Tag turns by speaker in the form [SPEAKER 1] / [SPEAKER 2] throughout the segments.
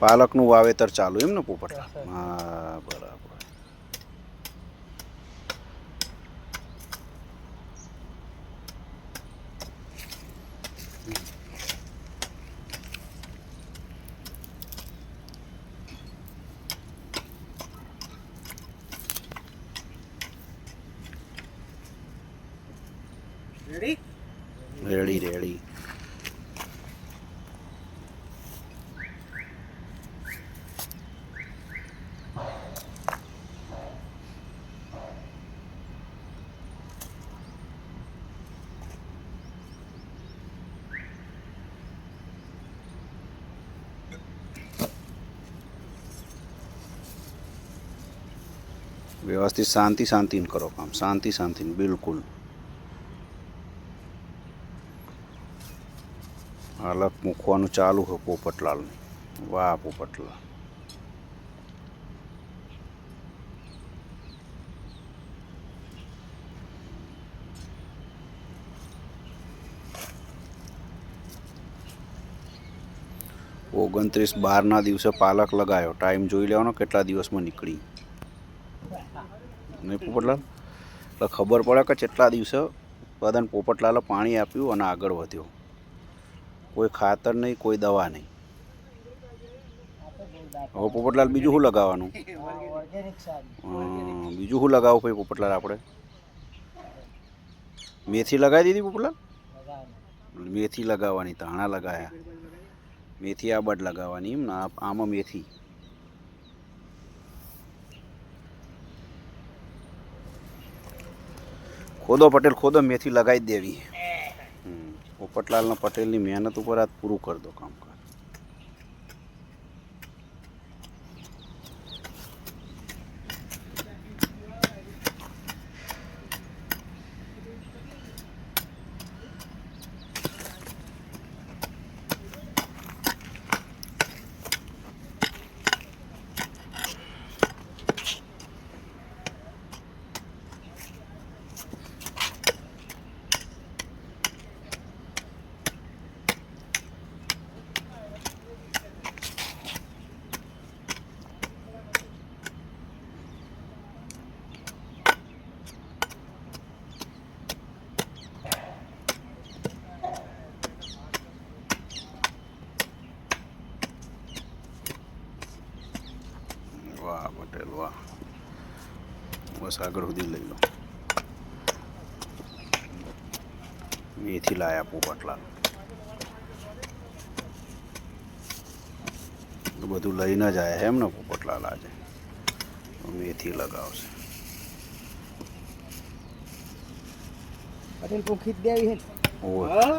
[SPEAKER 1] પાલકનું વાવેતર ચાલુ એમ ને પોપટલા હા બરાબર.
[SPEAKER 2] Ready
[SPEAKER 1] ready ready. વ્યવસ્થિત શાંતિ શાંતિને કરો કામ. શાંતિ શાંતિને, બિલકુલ. હાલક મૂકવાનું ચાલુ છે પોપટલાલને. વાહ પોપટલાલ. ઓગણત્રીસ બારના દિવસે પાલક લગાયો. ટાઈમ જોઈ લેવાનો કેટલા દિવસમાં નીકળી. નહીં પોપટલાલ? એટલે ખબર પડે કે કેટલા દિવસે બધાને પોપટલાલે પાણી આપ્યું અને આગળ વધ્યો. કોઈ ખાતર નહીં, કોઈ દવા નહીં. હવે પોપટલાલ બીજું શું લગાવવાનું? બીજું શું લગાવવું ભાઈ પોપટલાલ આપણે? મેથી લગાવી દીધી પોપટલાલ? મેથી લગાવવાની, ધાણા લગાવ્યા મેથી આબડ લગાવવાની, એમ ને આ- આમાં મેથી. ખોદો પટેલ ખોદો મેથી લગાવી દેવી. પોપટલાલના પટેલની મહેનત ઉપર આ પૂરું કરી દો કામ વાહ પટેલ વાહ બસ આગળ સુધી લઈ લો મેથી લાયા પોપટલાલ તો બધું લઈને જ આવ્યા એમ ને પોપટલાલ આજે મેથી લગાવશે.
[SPEAKER 2] પટેલ પોખી દેવી હે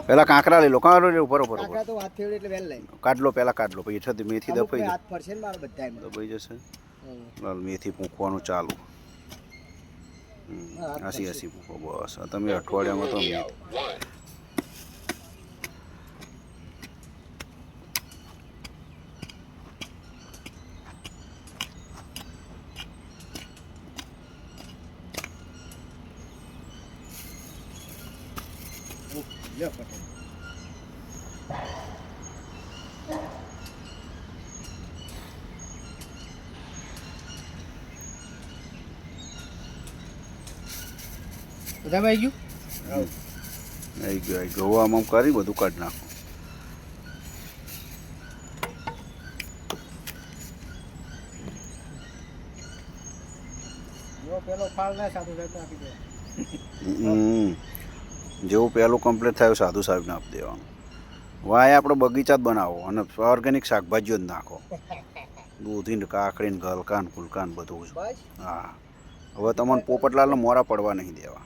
[SPEAKER 1] પેલા કાંકરા લઈ લો કાંકરા લઈ ઉપર બરોબર કાંકરા
[SPEAKER 2] તો હાથ ફેવડે એટલે વેલ લઈ.
[SPEAKER 1] કાઢ લો પેલા કાઢ લો પછી છત મેથી
[SPEAKER 2] દફાઈ
[SPEAKER 1] જાય
[SPEAKER 2] હાથ ફરશે ને મારો બધા
[SPEAKER 1] દફાઈ જશે. લાલ મેથી પૂંખવાનું ચાલુ. હમ,
[SPEAKER 2] હા,
[SPEAKER 1] હસી હસી પૂંખો બસ આ તમે અઠવાડિયામાં તો મેથી
[SPEAKER 2] લ્યો પટેલ બધા ગયું?
[SPEAKER 1] આવી. ગયો આવી ગયો. આમ આમ કરી બધું કાઢી નાખો. જેવું પહેલું કમ્પ્લીટ થયું સાધુ સાહેબને આપી દેવાનું. વાય આપણો બગીચા જ બનાવો અને ઓર્ગેનિક શાકભાજીઓ જ નાખો. દૂધી ને કાકડી ને ગલકા ને ફુલકા ને બધું જ. હા. હવે તમને પોપટલાલને મોરા પડવા નહીં દેવા.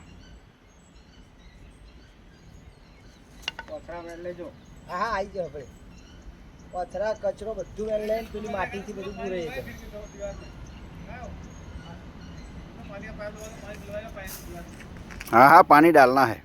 [SPEAKER 2] પથરા હા હા આવી જાવ આપણે પથરા, કચરો બધું વેણ લઈને પેલી માટીથી બધું પૂરે
[SPEAKER 1] છે હા હા, પાણી ડાલના હે.